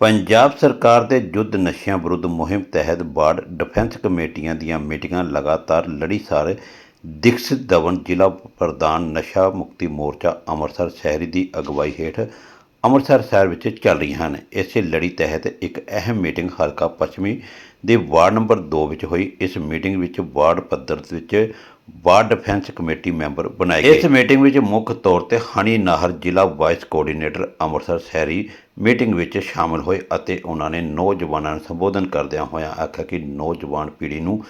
ਪੰਜਾਬ ਸਰਕਾਰ ਦੇ ਯੁੱਧ ਨਸ਼ਿਆਂ ਵਿਰੁੱਧ ਮੁਹਿੰਮ ਤਹਿਤ ਬਾੜ ਡਿਫੈਂਸ ਕਮੇਟੀਆਂ ਦੀਆਂ ਮੀਟਿੰਗਾਂ ਲਗਾਤਾਰ ਲੜੀਸਾਰ ਦੀਕਸ਼ਿਤ ਦਵਨ ਜ਼ਿਲ੍ਹਾ ਪ੍ਰਧਾਨ ਨਸ਼ਾ ਮੁਕਤੀ ਮੋਰਚਾ ਅੰਮ੍ਰਿਤਸਰ ਸ਼ਹਿਰੀ ਦੀ ਅਗਵਾਈ ਹੇਠ ਅੰਮ੍ਰਿਤਸਰ ਸ਼ਹਿਰ ਵਿੱਚ ਚੱਲ ਰਹੀਆਂ ਹਨ। ਇਸੇ ਲੜੀ ਤਹਿਤ ਇੱਕ ਅਹਿਮ ਮੀਟਿੰਗ ਹਲਕਾ ਪੱਛਮੀ ਦੇ ਵਾਰਡ ਨੰਬਰ 2 ਵਿੱਚ ਹੋਈ। ਇਸ ਮੀਟਿੰਗ ਵਿੱਚ ਵਾਰਡ ਪੱਧਰ ਵਿੱਚ ਵਾਰ ਡਿਫੈਂਸ ਕਮੇਟੀ ਮੈਂਬਰ ਬਣਾਏ ਗਏ ਇਸ ਮੀਟਿੰਗ ਵਿੱਚ ਮੁੱਖ ਤੌਰ ਤੇ ਹਣੀ ਨਾਹਰ ਜ਼ਿਲ੍ਹਾ ਵਾਈਸ ਕੋਆਰਡੀਨੇਟਰ ਅੰਮ੍ਰਿਤਸਰ ਸ਼ਹਿਰੀ ਮੀਟਿੰਗ ਵਿੱਚ ਸ਼ਾਮਲ ਹੋਏ ਅਤੇ ਉਹਨਾਂ ਨੇ ਨੌਜਵਾਨਾਂ ਨੂੰ ਸੰਬੋਧਨ ਕਰਦਿਆਂ ਹੋਇਆਂ ਆਖਿਆ ਕਿ ਨੌਜਵਾਨ ਪੀੜ੍ਹੀ ਨੂੰ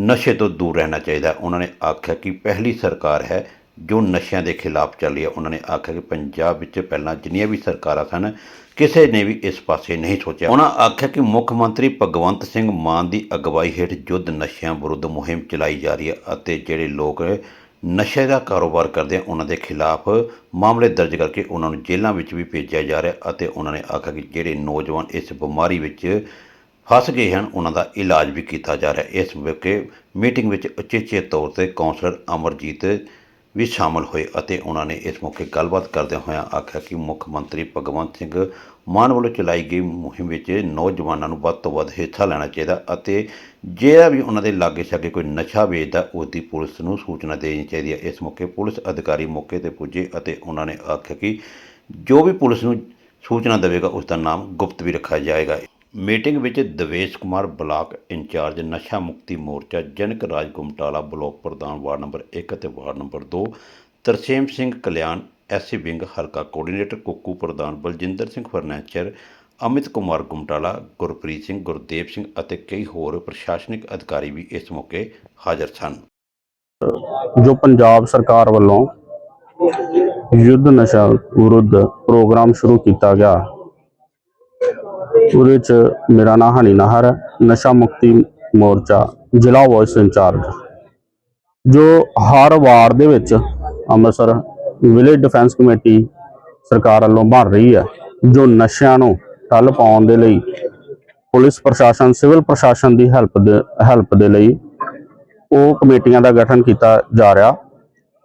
ਨਸ਼ੇ ਤੋਂ ਦੂਰ ਰਹਿਣਾ ਚਾਹੀਦਾ ਹੈ। ਉਹਨਾਂ ਨੇ ਆਖਿਆ ਕਿ ਪਹਿਲੀ ਸਰਕਾਰ ਹੈ ਜੋ ਨਸ਼ਿਆਂ ਦੇ ਖਿਲਾਫ ਚੱਲੀ ਹੈ ਉਹਨਾਂ ਨੇ ਆਖਿਆ ਕਿ ਪੰਜਾਬ ਵਿੱਚ ਪਹਿਲਾਂ ਜਿੰਨੀਆਂ ਵੀ ਸਰਕਾਰਾਂ ਸਨ ਕਿਸੇ ਨੇ ਵੀ ਇਸ ਪਾਸੇ ਨਹੀਂ ਸੋਚਿਆ ਉਹਨਾਂ ਆਖਿਆ ਕਿ ਮੁੱਖ ਮੰਤਰੀ ਭਗਵੰਤ ਸਿੰਘ ਮਾਨ ਦੀ ਅਗਵਾਈ ਹੇਠ ਯੁੱਧ ਨਸ਼ਿਆਂ ਵਿਰੁੱਧ ਮੁਹਿੰਮ ਚਲਾਈ ਜਾ ਰਹੀ ਹੈ ਅਤੇ ਜਿਹੜੇ ਲੋਕ ਨਸ਼ੇ ਦਾ ਕਾਰੋਬਾਰ ਕਰਦੇ ਆ ਉਹਨਾਂ ਦੇ ਖਿਲਾਫ ਮਾਮਲੇ ਦਰਜ ਕਰਕੇ ਉਹਨਾਂ ਨੂੰ ਜੇਲ੍ਹਾਂ ਵਿੱਚ ਵੀ ਭੇਜਿਆ ਜਾ ਰਿਹਾ ਅਤੇ ਉਹਨਾਂ ਨੇ ਆਖਿਆ ਕਿ ਜਿਹੜੇ ਨੌਜਵਾਨ ਇਸ ਬਿਮਾਰੀ ਵਿੱਚ ਫਸ ਗਏ ਹਨ ਉਹਨਾਂ ਦਾ ਇਲਾਜ ਵੀ ਕੀਤਾ ਜਾ ਰਿਹਾ। ਇਸ ਮੌਕੇ ਮੀਟਿੰਗ ਵਿੱਚ ਉਚੇਚੇ ਤੌਰ ਤੇ ਕੌਂਸਲਰ ਅਮਰਜੀਤ ਵੀ ਸ਼ਾਮਲ ਹੋਏ ਅਤੇ ਉਹਨਾਂ ਨੇ ਇਸ ਮੌਕੇ ਗੱਲਬਾਤ ਕਰਦਿਆਂ ਹੋਇਆਂ ਆਖਿਆ ਕਿ ਮੁੱਖ ਮੰਤਰੀ ਭਗਵੰਤ ਸਿੰਘ ਮਾਨ ਵੱਲੋਂ ਚਲਾਈ ਗਈ ਮੁਹਿੰਮ ਵਿੱਚ ਨੌਜਵਾਨਾਂ ਨੂੰ ਵੱਧ ਤੋਂ ਵੱਧ ਹਿੱਸਾ ਲੈਣਾ ਚਾਹੀਦਾ ਅਤੇ ਜਿਹੜਾ ਵੀ ਉਹਨਾਂ ਦੇ ਲਾਗੇ ਛਾਗੇ ਕੋਈ ਨਸ਼ਾ ਵੇਚਦਾ ਉਸ ਦੀ ਪੁਲਿਸ ਨੂੰ ਸੂਚਨਾ ਦੇਣੀ ਚਾਹੀਦੀ ਹੈ। ਇਸ ਮੌਕੇ ਪੁਲਿਸ ਅਧਿਕਾਰੀ ਮੌਕੇ ਤੇ ਪੁੱਜੇ ਅਤੇ ਉਹਨਾਂ ਨੇ ਆਖਿਆ ਕਿ ਜੋ ਵੀ ਪੁਲਿਸ ਨੂੰ ਸੂਚਨਾ ਦੇਵੇਗਾ ਉਸ ਦਾ ਨਾਮ ਗੁਪਤ ਵੀ ਰੱਖਿਆ ਜਾਏਗਾ। ਮੀਟਿੰਗ ਵਿੱਚ ਦਵੇਸ਼ Kumar block in charge Nasha Mukti Morcha Janak Raj Gumtala block ਪ੍ਰਧਾਨ ਵਾਰਡ ਨੰਬਰ 1 ਅਤੇ ward number 2 Tarsem Singh Kalyan SC wing ਹਲਕਾ ਕੋਆਰਡੀਨੇਟਰ, ਕੁੱਕੂ ਪ੍ਰਧਾਨ ਬਲਜਿੰਦਰ ਸਿੰਘ ਫਰਨੈਚਰ, ਅਮਿਤ ਕੁਮਾਰ ਗੁਮਟਾਲਾ, ਗੁਰਪ੍ਰੀਤ ਸਿੰਘ, ਗੁਰਦੇਵ ਸਿੰਘ ਅਤੇ ਕਈ ਹੋਰ ਪ੍ਰਸ਼ਾਸਨਿਕ ਅਧਿਕਾਰੀ ਵੀ ਇਸ ਮੌਕੇ ਹਾਜ਼ਰ ਸਨ। ਜੋ ਪੰਜਾਬ ਸਰਕਾਰ ਵੱਲੋਂ ਯੁੱਧ ਨਸ਼ਾ ਵਿਰੁੱਧ ਪ੍ਰੋਗਰਾਮ ਸ਼ੁਰੂ ਕੀਤਾ ਗਿਆ ਉਹਦੇ ਚ ਮੇਰਾ ਨਾਂ ਹਨੀ ਨਾਹਰ ਹੈ, ਨਸ਼ਾ ਮੁਕਤੀ ਮੋਰਚਾ, ਜ਼ਿਲ੍ਹਾ ਵਾਇਸ ਇੰਚਾਰਜ। ਜੋ ਹਰ ਵਾਰ ਦੇ ਵਿੱਚ ਅੰਮ੍ਰਿਤਸਰ ਵਿਲੇਜ ਡਿਫੈਂਸ ਕਮੇਟੀ ਸਰਕਾਰ ਵੱਲੋਂ ਬਣ ਰਹੀ ਹੈ, ਜੋ ਨਸ਼ਿਆਂ ਨੂੰ ਠੱਲ ਪਾਉਣ ਦੇ ਲਈ ਪੁਲਿਸ ਪ੍ਰਸ਼ਾਸਨ, ਸਿਵਲ ਪ੍ਰਸ਼ਾਸਨ ਦੀ ਹੈਲਪ ਦੇ ਹੈਲਪ ਦੇ ਲਈ ਉਹ ਕਮੇਟੀਆਂ ਦਾ ਗਠਨ ਕੀਤਾ ਜਾ ਰਿਹਾ।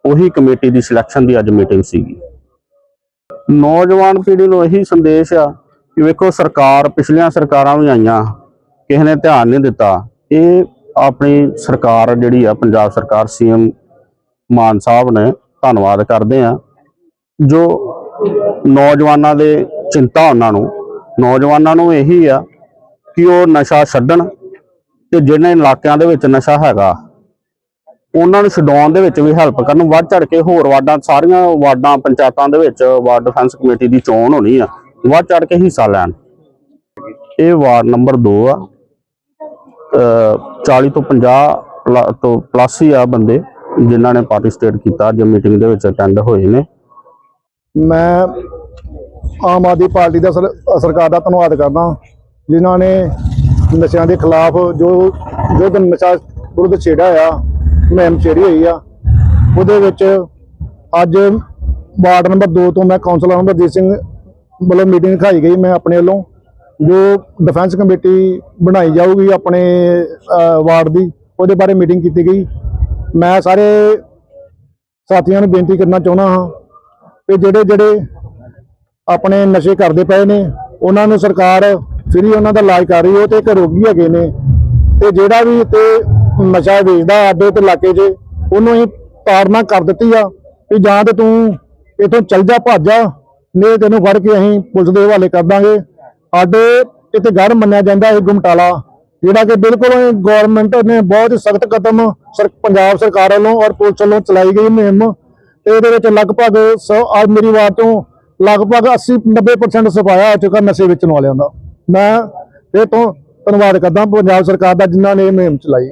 ਉਹੀ ਕਮੇਟੀ ਦੀ ਸਿਲੈਕਸ਼ਨ ਦੀ ਅੱਜ ਮੀਟਿੰਗ ਸੀਗੀ। ਨੌਜਵਾਨ ਪੀੜ੍ਹੀ ਨੂੰ ਇਹੀ ਸੰਦੇਸ਼ ਆ ਕਿ ਵੇਖੋ ਸਰਕਾਰ ਪਿਛਲੀਆਂ ਸਰਕਾਰਾਂ ਵੀ ਆਈਆਂ, ਕਿਸੇ ਨੇ ਧਿਆਨ ਨਹੀਂ ਦਿੱਤਾ। ਇਹ ਆਪਣੀ ਸਰਕਾਰ ਜਿਹੜੀ ਆ, ਪੰਜਾਬ ਸਰਕਾਰ, ਸੀਐਮ ਮਾਨ ਸਾਹਿਬ ਨੇ ਧੰਨਵਾਦ ਕਰਦੇ ਆ। ਜੋ ਨੌਜਵਾਨਾਂ ਦੇ ਚਿੰਤਾ ਉਹਨਾਂ ਨੂੰ, ਨੌਜਵਾਨਾਂ ਨੂੰ ਇਹੀ ਆ ਕਿ ਉਹ ਨਸ਼ਾ ਛੱਡਣ ਤੇ ਜਿਹਨਾਂ ਇਲਾਕਿਆਂ ਦੇ ਵਿੱਚ ਨਸ਼ਾ ਹੈਗਾ, ਉਹਨਾਂ ਨੂੰ ਛਡਾਉਣ ਦੇ ਵਿੱਚ ਵੀ ਹੈਲਪ ਕਰਨ। ਵੱਧ ਚੜ ਕੇ ਹੋਰ ਵਾਰਡਾਂ, ਸਾਰੀਆਂ ਵਾਰਡਾਂ, ਪੰਚਾਇਤਾਂ ਦੇ ਵਿੱਚ ਵਾਰਡ ਡਿਫੈਂਸ ਕਮੇਟੀ ਦੀ ਚੋਣ ਹੋਣੀ ਆ। ਵੱਧ ਚੜ ਕੇ ਹਿੱਸਾ ਲੈਣ। ਇਹ ਵਾਰਡ ਨੰਬਰ 2 ਆ। ਅਹ 40 ਤੋਂ 50 ਪਲ- ਤੋਂ ਪਲੱਸ ਹੀ ਆ ਬੰਦੇ ਜਿਨ੍ਹਾਂ ਨੇ ਪਾਰਟਿਸਿਪੇਟ ਕੀਤਾ। ਅੱਜ ਮੀਟਿੰਗ ਦੇ ਵਿੱਚ ਅਟੈਂਡ ਹੋਏ ਨੇ। ਮੈਂ ਆਮ ਆਦਮੀ ਪਾਰਟੀ ਦਾ ਸਰਕਾਰ ਦਾ ਧੰਨਵਾਦ ਕਰਦਾ ਜਿਨ੍ਹਾਂ ਨੇ ਨਸ਼ਿਆਂ ਦੇ ਖਿਲਾਫ ਜੋ ਜੋ ਨਸ਼ਾ ਵਿਰੁੱਧ ਛੇੜਿਆ ਆ ਮੁਹਿੰਮ ਛੇੜੀ ਹੋਈ ਆ। ਉਹਦੇ ਵਿੱਚ ਅੱਜ ਵਾਰਡ ਨੰਬਰ 2 ਤੋਂ ਮੈਂ ਕਾਉਂਸਲਰ ਅਮਰਜੀਤ ਸਿੰਘ ਵੱਲੋਂ ਮੀਟਿੰਗ ਰਖਾਈ ਗਈ ਮੈਂ ਆਪਣੇ ਵੱਲੋਂ, ਜੋ ਡਿਫੈਂਸ ਕਮੇਟੀ ਬਣਾਈ ਜਾਊਗੀ ਆਪਣੇ ਵਾਰਡ ਦੀ, ਉਹਦੇ ਬਾਰੇ ਮੀਟਿੰਗ ਕੀਤੀ ਗਈ। ਮੈਂ ਸਾਰੇ ਸਾਥੀਆਂ ਨੂੰ ਬੇਨਤੀ ਕਰਨਾ ਚਾਹੁੰਦਾ ਹਾਂ ਕਿ ਜਿਹੜੇ ਜਿਹੜੇ ਆਪਣੇ ਨਸ਼ੇ ਕਰਦੇ ਪਏ ਨੇ, ਉਹਨਾਂ ਨੂੰ ਸਰਕਾਰ ਫ੍ਰੀ ਉਹਨਾਂ ਦਾ ਇਲਾਜ ਕਰ ਰਹੀ ਹੈ, ਉਹ ਤੇ ਇੱਕ ਰੋਗੀ ਹੈਗੇ ਨੇ। ਤੇ ਜਿਹੜਾ ਵੀ ਤੇ ਨਸ਼ਾ ਵੇਚਦਾ ਆਡੇ ਤੇ ਇਲਾਕੇ 'ਚ, ਉਹਨੂੰ ਹੀ ਤਾਰਨਾ ਕਰ ਦਿੱਤੀ ਆ ਕਿ ਜਾਂ ਤੇ ਤੂੰ ਇਥੋਂ ਚੱਲ ਜਾ, ਭੱਜ ਜਾ। ਨਹੀਂ ਤੈਨੂੰ ਫੜ ਕੇ ਅਸੀਂ ਪੁਲਿਸ ਦੇ ਹਵਾਲੇ ਕਰ ਦਾਂਗੇ। ਸਾਡੇ ਇੱਥੇ ਗੜ ਮੰਨਿਆ ਜਾਂਦਾ ਇਹ ਗੁਮਟਾਲਾ, ਜਿਹੜਾ ਕਿ ਬਿਲਕੁਲ ਗਵਰਨਮੈਂਟ ਨੇ ਬਹੁਤ ਸਖਤ ਕਦਮ ਪੰਜਾਬ ਸਰਕਾਰ ਵੱਲੋਂ ਔਰ ਪੁਲਿਸ ਵੱਲੋਂ ਚਲਾਈ ਗਈ ਮੁਹਿੰਮ। ਤੇ ਇਹਦੇ ਵਿੱਚ ਲਗਭਗ ਅੱਜ ਮੇਰੀ ਵਾਰ ਤੋਂ ਲਗਭਗ 80 90% ਸਫਾਇਆ ਹੋ ਚੁੱਕਾ ਨਸ਼ੇ ਵੇਚਣ ਵਾਲਿਆਂ ਦਾ। ਮੈਂ ਇਹ ਤੋਂ ਧੰਨਵਾਦ ਕਰਦਾ ਪੰਜਾਬ ਸਰਕਾਰ ਦਾ ਜਿਨ੍ਹਾਂ ਨੇ ਇਹ ਮੁਹਿੰਮ ਚਲਾਈ।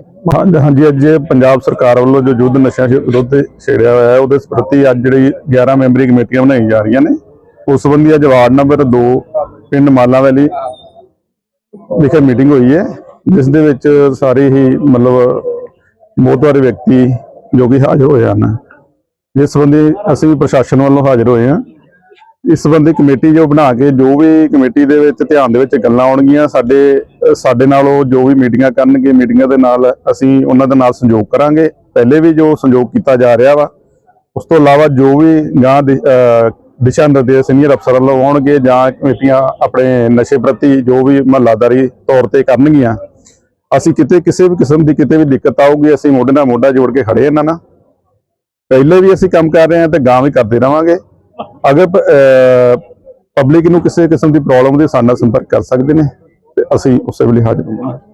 ਹਾਂਜੀ ਅੱਜ ਪੰਜਾਬ ਸਰਕਾਰ ਵੱਲੋਂ ਜੋ ਯੁੱਧ ਨਸ਼ਾ ਵਿਰੁੱਧ ਛੇੜਿਆ ਹੋਇਆ ਹੈ, ਉਹਦੇ ਪ੍ਰਤੀ ਅੱਜ ਜਿਹੜੀ 11 ਮੈਂਬਰੀ ਕਮੇਟੀਆਂ ਬਣਾਈਆਂ ਜਾ ਰਹੀਆਂ ਨੇ। ਉਸ ਸੰਬੰਧੀ ਅੱਜ ਵਾਰਡ ਨੰਬਰ 2 ਪਿੰਡ ਮਾਲਾ ਵੈਲੀ ਵਿਖੇ ਮੀਟਿੰਗ ਹੋਈ ਹੈ, ਜਿਸ ਦੇ ਵਿੱਚ ਸਾਰੇ ਹੀ ਮਤਲਬ ਮੋਹਤਵਾਰ ਵਿਅਕਤੀ ਜੋ ਕਿ ਹਾਜ਼ਰ ਹੋਏ ਹਨ। ਜਿਸ ਸੰਬੰਧੀ ਅਸੀਂ ਵੀ ਪ੍ਰਸ਼ਾਸਨ ਵੱਲੋਂ ਹਾਜ਼ਰ ਹੋਏ ਹਾਂ। ਇਸ ਸੰਬੰਧੀ ਕਮੇਟੀ ਜੋ ਬਣਾ ਕੇ ਜੋ ਵੀ ਕਮੇਟੀ ਦੇ ਵਿੱਚ ਧਿਆਨ ਦੇ ਵਿੱਚ ਗੱਲਾਂ ਆਉਣਗੀਆਂ, ਸਾਡੇ ਸਾਡੇ ਨਾਲ ਉਹ ਜੋ ਵੀ ਮੀਟਿੰਗਾਂ ਕਰਨਗੇ ਮੀਟਿੰਗਾਂ ਦੇ ਨਾਲ ਅਸੀਂ ਉਹਨਾਂ ਦੇ ਨਾਲ ਸੰਯੋਗ ਕਰਾਂਗੇ। ਪਹਿਲੇ ਵੀ ਜੋ ਸੰਯੋਗ ਕੀਤਾ ਜਾ ਰਿਹਾ ਵਾ, ਉਸ ਤੋਂ ਇਲਾਵਾ ਜੋ ਵੀ ਗਾਂ ਦੇ ਦਿਸ਼ਾ ਨਿਰਦੇਸ਼ ਸੀਨੀਅਰ ਅਫਸਰ ਵੱਲੋਂ ਆਉਣਗੇ ਜਾਂ ਕਮੇਟੀਆਂ ਆਪਣੇ ਨਸ਼ੇ ਪ੍ਰਤੀ ਜੋ ਵੀ ਮਹੱਲਾਦਾਰੀ ਤੌਰ ਤੇ ਕਰਨਗੀਆਂ। ਅਸੀਂ ਕਿਤੇ ਕਿਸੇ ਵੀ ਕਿਸਮ ਦੀ ਕਿਤੇ ਵੀ ਦਿੱਕਤ ਆਊਗੀ, ਅਸੀਂ ਮੋਢੇ ਨਾਲ ਮੋਢਾ ਜੋੜ ਕੇ ਖੜੇ ਇਹਨਾਂ ਨਾਲ। ਪਹਿਲੇ ਵੀ ਅਸੀਂ ਕੰਮ ਕਰ ਰਹੇ ਹਾਂ ਤੇ ਗਾਂ ਵੀ ਕਰਦੇ ਰਵਾਂਗੇ। ਅਗਰ ਪਬਲਿਕ ਨੂੰ ਕਿਸੇ ਕਿਸਮ ਦੀ ਪ੍ਰੋਬਲਮ ਦੇ ਸਾਡੇ ਨਾਲ ਸੰਪਰਕ ਕਰ ਸਕਦੇ ਨੇ, ਤੇ ਅਸੀਂ ਉਸੇ ਵੇਲੇ ਹਾਜ਼ਰ ਹੋਵਾਂਗੇ।